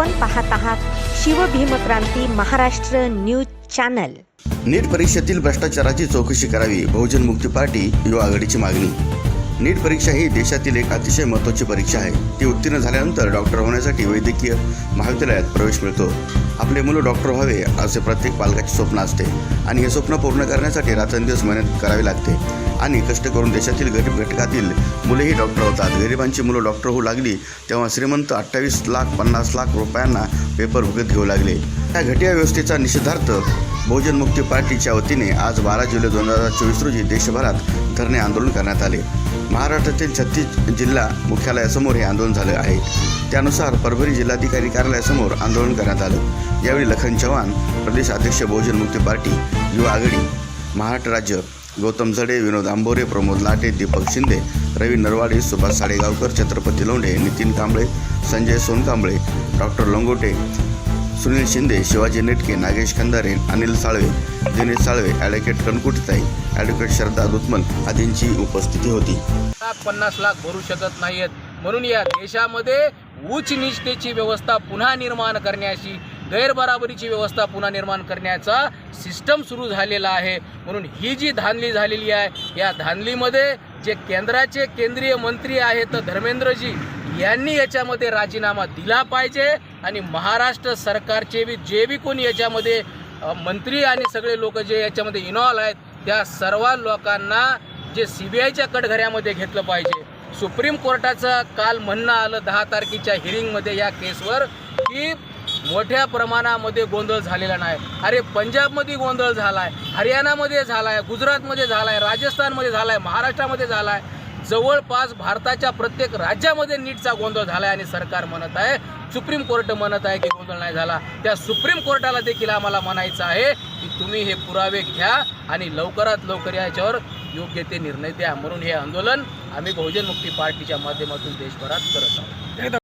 आपण पाहत आहात Shivbhimkranti Maharashtra news channel. NEET परीक्षेतील भ्रष्टाचाराची चौकशी करावी बहुजन मुक्ती पार्टी युवा आघाडीची मागणी. नीट परीक्षा ही देशातील एक अतिशय महत्त्वाची परीक्षा आहे. ती उत्तीर्ण झाल्यानंतर डॉक्टर होण्यासाठी वैद्यकीय महाविद्यालयात प्रवेश मिळतो. आपले मुलं डॉक्टर व्हावे असे प्रत्येक पालकाचे स्वप्न असते आणि हे स्वप्न पूर्ण करण्यासाठी रात्रंदिवस मेहनत करावी लागते. आणि कष्ट करून देशातील गरीब घटकातील मुलेही डॉक्टर होतात. गरिबांची मुलं डॉक्टर होऊ लागली तेव्हा श्रीमंत अठ्ठावीस लाख पन्नास लाख रुपयांना पेपर विकत घेऊ लागले. या घटिया व्यवस्थेचा निषेधार्थ बहुजन मुक्ती पार्टीच्या वतीने आज बारा जुलै दोन हजार चोवीस रोजी देशभरात धरणे आंदोलन करण्यात आले. महाराष्ट्रातील छत्तीस जिल्हा मुख्यालयासमोर हे आंदोलन झालं आहे. त्यानुसार परभणी जिल्हाधिकारी कार्यालयासमोर आंदोलन करण्यात आलं. यावेळी लखन चव्हाण प्रदेश अध्यक्ष बहुजन मुक्ती पार्टी युवा आघाडी महाराष्ट्र राज्य Gautam Zade Vinod Ambore Pramod Late Deepak Shinde Ravi Narwade Subhash Sadegaonkar Chhatrapati Londhe Nitin Kamble Sanjay Sonkamble doctor Langote Sunil Shinde Shivaji Netke Nagesh Khandare Anil Salve Dinesh Salve advocate Kanakuttai advocate Shraddha Dutmal आदींची उपस्थिती होती. लाख पन्नास लाख भरू शकत नाहीत म्हणून या देशामध्ये उच्च निष्ठेची व्यवस्था पुन्हा निर्माण करण्याची गैरबराबरीची व्यवस्था पुन्हा निर्माण करण्याचा सिस्टम सुरू झालेला आहे. म्हणून ही जी धानली झालेली आहे या धानलीमध्ये जे केंद्राचे केंद्रीय मंत्री आहेत धर्मेंद्रजी यांनी याच्यामध्ये राजीनामा दिला पाहिजे आणि महाराष्ट्र सरकारचे बी जे बी कोणी याच्यामध्ये मंत्री आणि सगळे लोक जे याच्यामध्ये इन्व्हॉल्व आहेत त्या सर्व लोकांना जे सी बी आयच्या कटघऱ्यामध्ये घेतलं पाहिजे. सुप्रीम कोर्टाचं काल म्हणणं आलं दहा तारखेच्या हिरिंगमध्ये या केसवर की मोठ्या प्रमाणामध्ये गोंधळ झालेला नाही. अरे पंजाबमध्ये गोंधळ झाला आहे हरियाणामध्ये झाला आहे गुजरातमध्ये झाला आहे राजस्थानमध्ये झाला आहे महाराष्ट्रामध्ये झाला आहे जवळपास भारताच्या प्रत्येक राज्यामध्ये नीटचा गोंधळ झाला आहे आणि सरकार म्हणत आहे सुप्रीम कोर्ट म्हणत आहे की गोंधळ नाही झाला. त्या सुप्रीम कोर्टाला देखील आम्हाला म्हणायचं आहे की तुम्ही हे पुरावे घ्या आणि लवकरात लवकर याच्यावर योग्य ते निर्णय द्या. म्हणून हे आंदोलन आम्ही बहुजन मुक्ती पार्टीच्या माध्यमातून देशभरात करत आहोत.